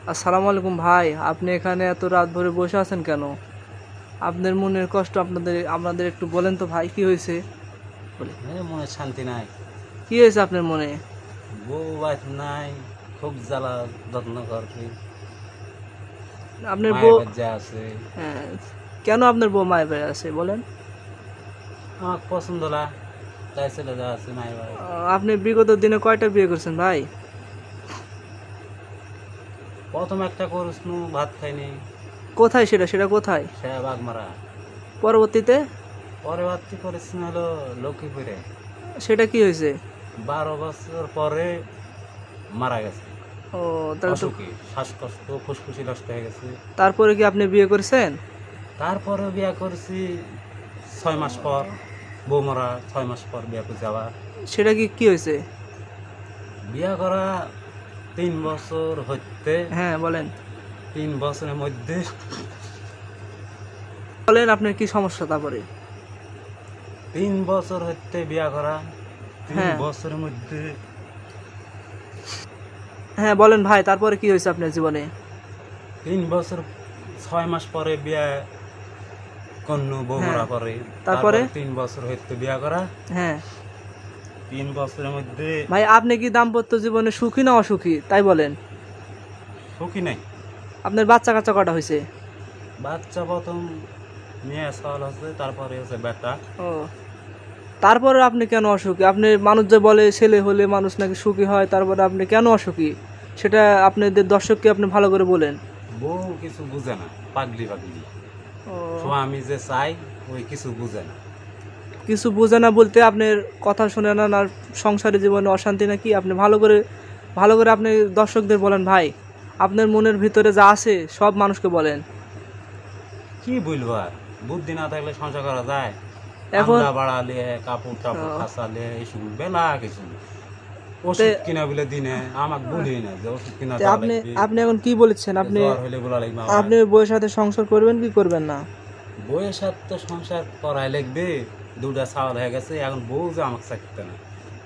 আসসালামু আলাইকুম ভাই আপনি এখানে এত রাত ভরে বসে আছেন কেন? আপনার মনের কষ্ট আপনাদের আপনাদের একটু বলেন তো ভাই কি হয়েছে? বলে মনে শান্তি নাই। কি হয়েছে আপনার মনে? বউ নাই খুব জ্বালা যত্ন করছি। আপনার বউ আছে। হ্যাঁ, কেন আপনার বউ মায়ের বাড়ি আছে বলেন? আমার পছন্দ না তাই ছেলে যা আছে মায়ের বাড়ি। আপনি বিগত দিনে কয়টা বিয়ে করছেন ভাই? প্রথম একটা নু ভাত খাইনি। কোথায় সেটা? সেটা কোথায়? সে বাগমারা। পরবর্তীতে? পরবর্তী করিস হলো লক্ষ্মীপুরে। সেটা কি হয়েছে? বারো বছর পরে মারা গেছে। ও তাহলে তো অসুখী শ্বাসকষ্ট ফুসফুসি নষ্ট হয়ে গেছে। তারপরে কি আপনি বিয়ে করেছেন? তারপরে বিয়ে করছি ছয় মাস পর। বউ মরা ছয় মাস পর বিয়ে করছি আবার সেটা কি কি হয়েছে? বিয়া করা তিন বছর হইতে হ্যাঁ বলেন তিন বছরের মধ্যে বলেন আপনার কি সমস্যা তারপরে তিন বছর হইতে বিয়া করা তিন হ্যাঁ। বছরের মধ্যে হ্যাঁ বলেন ভাই তারপরে কি হয়েছে আপনার জীবনে তিন বছর ছয় মাস পরে বিয়া কন্যা বউ হ্যাঁ। পরে তারপরে? তিন বছর হইতে বিয়া করা হ্যাঁ তিন বছরের মধ্যে ভাই আপনি কি দাম্পত্য জীবনে সুখী না অসুখী? তাই বলেন। সুখী নাই। আপনার বাচ্চা কাচ্চা কটা হয়েছে? বাচ্চা প্রথম মেয়ে সাল আছে তারপরে হচ্ছে বেটা। ও। তারপরে আপনি কেন অসুখী? আপনি মানুষ যে বলে ছেলে হলে মানুষ নাকি সুখী হয় তারপরে আপনি কেন অসুখী? সেটা আপনাদের দর্শককে আপনি ভালো করে বলেন। বউ কিছু বুঝে না পাগলি পাগলি। ও, আমি যে চাই ওই কিছু বুঝে না। কিছু বোঝে না বলতে আপনার কথা শুনে না আর সংসারে জীবনে অশান্তি নাকি? আপনি ভালো করে ভালো করে আপনি দর্শকদের বলেন ভাই আপনার মনের ভিতরে যা আছে সব মানুষকে বলেন। কি বলব আর? বুদ্ধি না থাকলে সংসার করা যায়? এখন বাড়ালে কাপড় টাপড়। খাসালে এইসব বেলা কিছু ওষুধ কিনা বলে দিনে আমাকে বলি না যে ওষুধ কিনা আপনি আপনি এখন কি বলেছেন? আপনি। আপনি বউয়ের সাথে সংসার করবেন কি করবেন না? বউয়ের সাথে তো সংসার করাই লাগবে দুটা চাউল হয়ে গেছে এখন বউ যে আমাকে চাইতে না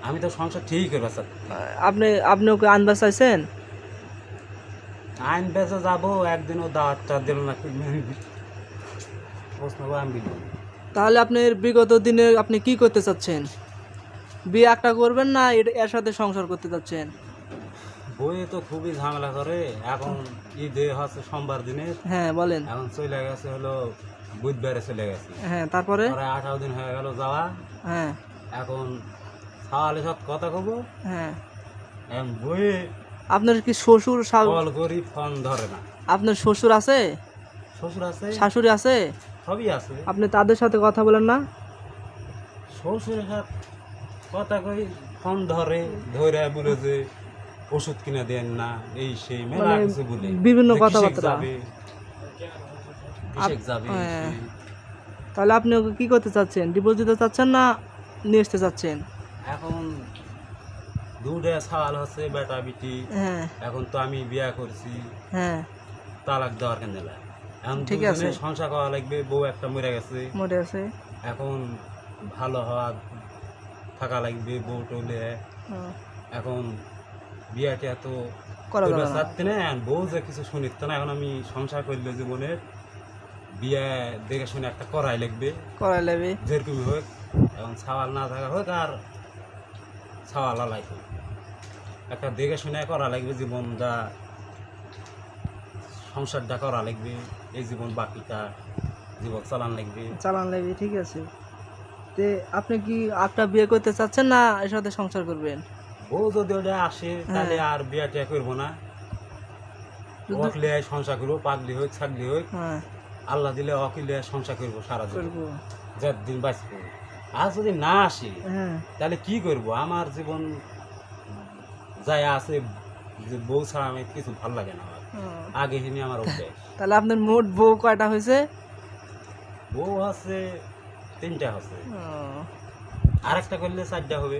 আমি তো সংসার ঠিক করবে চাচ্ছি আপনি আপনি ওকে আনবার চাইছেন আইন বেঁচে যাব একদিনও দাওয়াতটা দিল না প্রশ্ন আমি তাহলে আপনার বিগত দিনে আপনি কি করতে চাচ্ছেন? বিয়ে একটা করবেন না এর- এর সাথে সংসার করতে চাচ্ছেন? বইয়ে তো খুবই ঝামেলা করে এখন ঈদে হচ্ছে সোমবার দিনে হ্যাঁ বলেন। এখন চলে গেছে হলো বুধবারে চলে গেছে। হ্যাঁ তারপরে? পরে আঠারো দিন হয়ে গেল যাওয়া। হ্যাঁ। এখন সাওয়ালে সব কথা কব। হ্যাঁ। এখন বইয়ে আপনার কি শ্বশুর কল করি ফোন ধরে না। আপনার শ্বশুর আছে? শ্বশুর আছে। শাশুড়ি আছে? সবই আছে। আপনি তাদের সাথে কথা বলেন না। শ্বশুরের সাথে কথা কই ফোন ধরে ধরে বলে যে ওষুধ কিনে দেন না এই সেই মেলা মানে কিছু বলে। বিভিন্ন কথাবার্তা। তাহলে আপনি ওকে কি করতে চাচ্ছেন? ডিভোর্স দিতে চাচ্ছেন না নিয়ে আসতে চাচ্ছেন? এখন দুটা সাল হচ্ছে বেটা বিটি। হ্যাঁ। এখন তো আমি বিয়া করছি। হ্যাঁ। তালাক দেওয়ার কেন এখন ঠিক আছে। সংসার করা লাগবে বউ একটা মরে গেছে। মোটে আছে এখন ভালো হওয়া থাকা লাগবে বউ টলে এখন বিয়াটা তো করা যাবে না। বউ যে কিছু শুনিত না এখন আমি সংসার করলে জীবনে বিয়ে দেখে শুনে একটা করাই লাগবে। করা লাগবে। যেরকম হোক এখন ছাওয়াল না থাকা হোক আর ছাওয়াল আলাই হোক। একটা দেখে শুনে করা লাগবে জীবনটা সংসারটা করা লাগবে এই জীবন বাকিটা জীবন চালান লাগবে। চালান লাগবে ঠিক আছে। তে আপনি কি একটা বিয়ে করতে চাচ্ছেন না এর সাথে সংসার করবেন? বউ যদি ওটা আসে তাহলে আর বিয়ে টিয়া করব না। সংসার করব পাগলি হোক ছাগলি হোক। হ্যাঁ। আল্লাহ দিলে অকিলে সংসার করব সারা জীবন যার দিন বাঁচবো। আর যদি না আসে হ্যাঁ। তাহলে কি করব? আমার জীবন যাই আছে যে বউ ছাড়া আমি কিছু ভালো লাগে না আমার। আগে হিনি আমার তাহলে আপনার মোট বউ কয়টা হয়েছে? বউ আছে তিনটা আছে ও, আর একটা করলে চারটা হবে।